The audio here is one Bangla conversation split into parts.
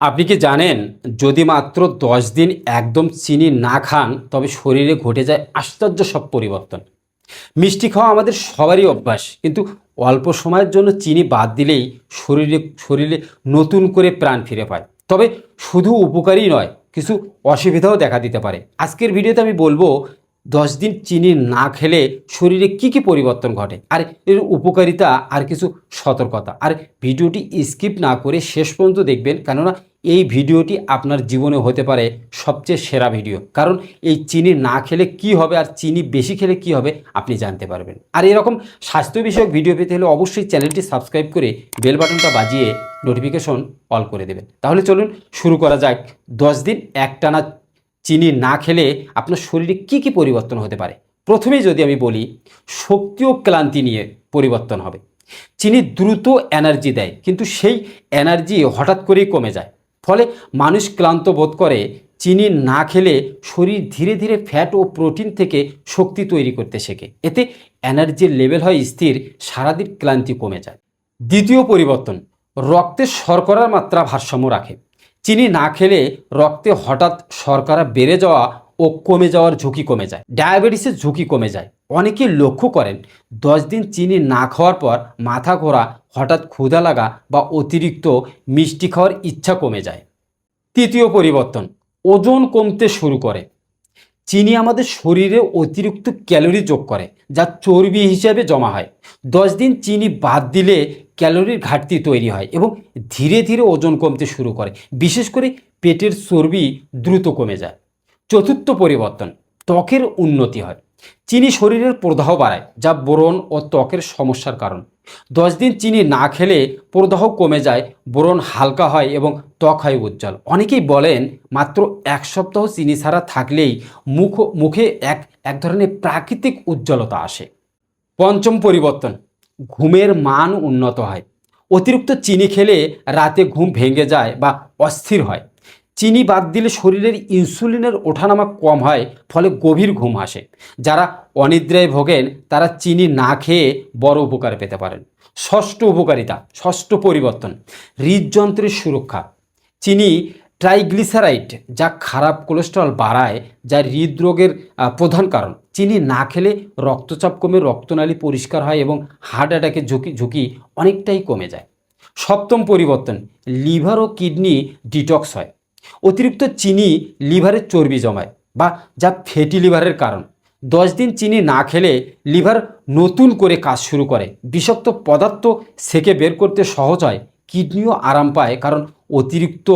আপনি কি জানেন, যদি মাত্র দশ দিন একদম চিনি না খান, তবে শরীরে ঘটে যায় আশ্চর্য সব পরিবর্তন। মিষ্টি খাওয়া আমাদের সবারই অভ্যাস, কিন্তু অল্প সময়ের জন্য চিনি বাদ দিলেই শরীরে শরীরে নতুন করে প্রাণ ফিরে পায়। তবে শুধু উপকারই নয়, কিছু অসুবিধাও দেখা দিতে পারে। আজকের ভিডিওতে আমি বলব দশ দিন চিনি না খেলে শরীরে কি কি পরিবর্তন ঘটে? আর এর উপকারিতা আর কিছু সতর্কতা। আর ভিডিওটি স্কিপ না করে শেষ পর্যন্ত দেখবেন, কেননা এই ভিডিওটি আপনার জীবনে হতে পারে সবচেয়ে সেরা ভিডিও। কারণ এই চিনি না খেলে কি হবে আর চিনি বেশি খেলে কি হবে আপনি জানতে পারবেন। আর এরকম স্বাস্থ্য বিষয়ক ভিডিও পেতে হলে অবশ্যই চ্যানেলটি সাবস্ক্রাইব করে বেল বাটনটা বাজিয়ে নোটিফিকেশন অল করে দেবেন। তাহলে চলুন শুরু করা যাক। দশ দিন একটানা চিনি না খেলে আপনার শরীরে কি কি পরিবর্তন হতে পারে? প্রথমেই যদি আমি বলি, শক্তি ও ক্লান্তি নিয়ে পরিবর্তন হবে। চিনি দ্রুত এনার্জি দেয়, কিন্তু সেই এনার্জি হঠাৎ করেই কমে যায়। ফলে মানুষ ক্লান্ত বোধ করে চিনি না খেলে শরীর ধীরে ধীরে ফ্যাট ও প্রোটিন থেকে শক্তি তৈরি করতে শেখে। এতে এনার্জির লেভেল হয় স্থির, সারাদিন ক্লান্তি কমে যায়। দ্বিতীয় পরিবর্তন, রক্তে শর্করার মাত্রা ভারসাম্য রাখে। চিনি না খেলে রক্তে হঠাৎ শর্করা বেড়ে যাওয়া ও কমে যাওয়ার ঝুঁকি কমে যায়। ডায়াবেটিসের ঝুঁকি কমে যায়। অনেকে লক্ষ্য করেন, দশ দিন চিনি না খাওয়ার পর মাথা ঘোরা, হঠাৎ ক্ষুধা লাগা বা অতিরিক্ত মিষ্টি খাওয়ার ইচ্ছা কমে যায়। তৃতীয় পরিবর্তন, ওজন কমতে শুরু করে। চিনি আমাদের শরীরে অতিরিক্ত ক্যালোরি যোগ করে, যা চর্বি হিসেবে জমা হয়। দশ দিন চিনি বাদ দিলে ক্যালোরির ঘাটতি তৈরি হয় এবং ধীরে ধীরে ওজন কমতে শুরু করে। বিশেষ করে পেটের চর্বি দ্রুত কমে যায়। চতুর্থ পরিবর্তন, ত্বকের উন্নতি হয়। চিনি শরীরের প্রদাহ বাড়ায়, যা বোরন ও ত্বকের সমস্যার কারণ। দশ দিন চিনি না খেলে প্রদাহ কমে যায়, বোরন হালকা হয় এবং ত্বক হয় উজ্জ্বল। অনেকেই বলেন, মাত্র এক সপ্তাহ চিনি ছাড়া থাকলেই মুখ, মুখে এক এক ধরনের প্রাকৃতিক উজ্জ্বলতা আসে। পঞ্চম পরিবর্তন ঘুমের মান উন্নত হয়। অতিরিক্ত চিনি খেলে রাতে ঘুম ভেঙে যায় বা অস্থির হয়। চিনি বাদ দিলে শরীরের ইনসুলিনের ওঠানামা কম হয়, ফলে গভীর ঘুম আসে। যারা অনিদ্রায় ভোগেন, তারা চিনি না খেয়ে বড় উপকার পেতে পারেন। ষষ্ঠ উপকারিতা, ষষ্ঠ পরিবর্তন, হৃদযন্ত্রের সুরক্ষা। চিনি ট্রাইগ্লিসারাইড, যা খারাপ কোলেস্ট্রল বাড়ায়, যা হৃদরোগের প্রধান কারণ। চিনি না খেলে রক্তচাপ কমে, রক্তনালী পরিষ্কার হয় এবং হার্ট অ্যাটাকের ঝুঁকি ঝুঁকি অনেকটাই কমে যায়। সপ্তম পরিবর্তন, লিভার ও কিডনি ডিটক্স হয়। অতিরিক্ত চিনি লিভারের চর্বি জমায় বা যা ফ্যাটি লিভারের কারণ। দশ দিন চিনি না খেলে লিভার নতুন করে কাজ শুরু করে। বিষাক্ত পদার্থ সেকে বের করতে সহজ হয় কিডনিও আরাম পায়, কারণ অতিরিক্ত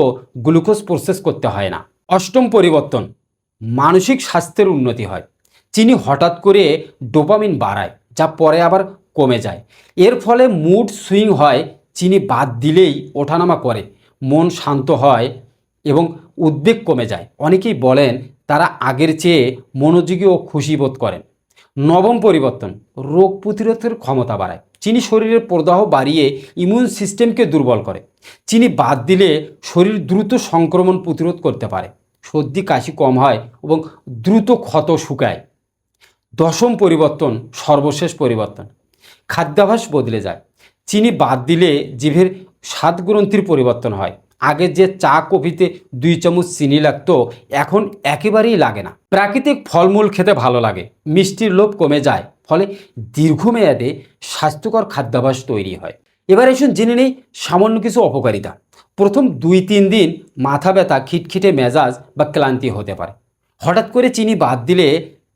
গ্লুকোজ প্রসেস করতে হয় না। অষ্টম পরিবর্তন, মানসিক স্বাস্থ্যের উন্নতি হয়। চিনি হঠাৎ করে ডোপামিন বাড়ায়, যা পরে আবার কমে যায়। এর ফলে মুড সুইং হয়, চিনি বাদ দিলেই ওঠানামা করে, মন শান্ত হয় এবং উদ্বেগ কমে যায়। অনেকেই বলেন, তারা আগের চেয়ে মনোযোগী ও খুশি বোধ করেন। নবম পরিবর্তন, রোগ প্রতিরোধের ক্ষমতা বাড়ায়। চিনি শরীরের প্রদাহ বাড়িয়ে ইমিউন সিস্টেমকে দুর্বল করে। চিনি বাদ দিলে শরীর দ্রুত সংক্রমণ প্রতিরোধ করতে পারে। সর্দি, কাশি কম হয় এবং দ্রুত ক্ষত শুকায়। দশম পরিবর্তন, সর্বশেষ পরিবর্তন। খাদ্যাভ্যাস বদলে যায়। চিনি বাদ দিলে জিভের স্বাদ গ্রন্থির পরিবর্তন হয়। আগে যে চা কফিতে দুই চামচ চিনি লাগতো, এখন একেবারেই লাগে না। প্রাকৃতিক ফলমূল খেতে ভালো লাগে, মিষ্টির লোভ কমে যায়, ফলে দীর্ঘমেয়াদে স্বাস্থ্যকর খাদ্যাভ্যাস তৈরি হয়। এবার এসুন জেনে নেই সামান্য কিছু অপকারিতা। প্রথম দুই তিন দিন মাথা ব্যথা, খিটখিটে মেজাজ বা ক্লান্তি হতে পারে। হঠাৎ করে চিনি বাদ দিলে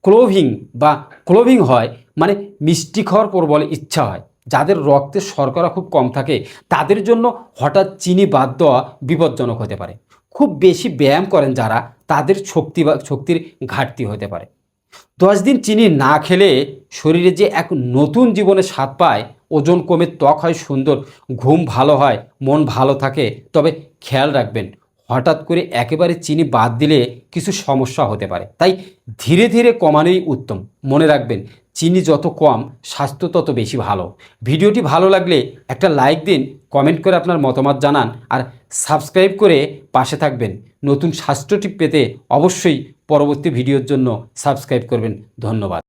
ক্লোভিং বা ক্লোভিং হয় মানে মিষ্টি খাওয়ার প্রবল ইচ্ছা হয়। যাদের রক্তে শর্করা খুব কম থাকে, তাদের জন্য হঠাৎ চিনি বাদ দেওয়া বিপজ্জনক হতে পারে। খুব বেশি ব্যায়াম করেন যারা, তাদের শক্তি বা, শক্তির ঘাটতি হতে পারে। দশ দিন চিনি না খেলে শরীরে যে এক নতুন জীবনে স্বাদ পায়, ওজন কমে ত্বক হয় সুন্দর, ঘুম ভালো হয়, মন ভালো থাকে, তবে খেয়াল রাখবেন, হঠাৎ করে একেবারে চিনি বাদ দিলে কিছু সমস্যা হতে পারে। তাই ধীরে ধীরে কমানোই উত্তম। মনে রাখবেন চিনি যত কম, স্বাস্থ্য তত বেশি ভালো। ভিডিওটি ভালো লাগলে একটা লাইক দিন, কমেন্ট করে আপনার মতামত জানান আর সাবস্ক্রাইব করে পাশে থাকবেন। নতুন স্বাস্থ্য টিপ পেতে অবশ্যই পরবর্তী ভিডিওর জন্য সাবস্ক্রাইব করবেন। ধন্যবাদ।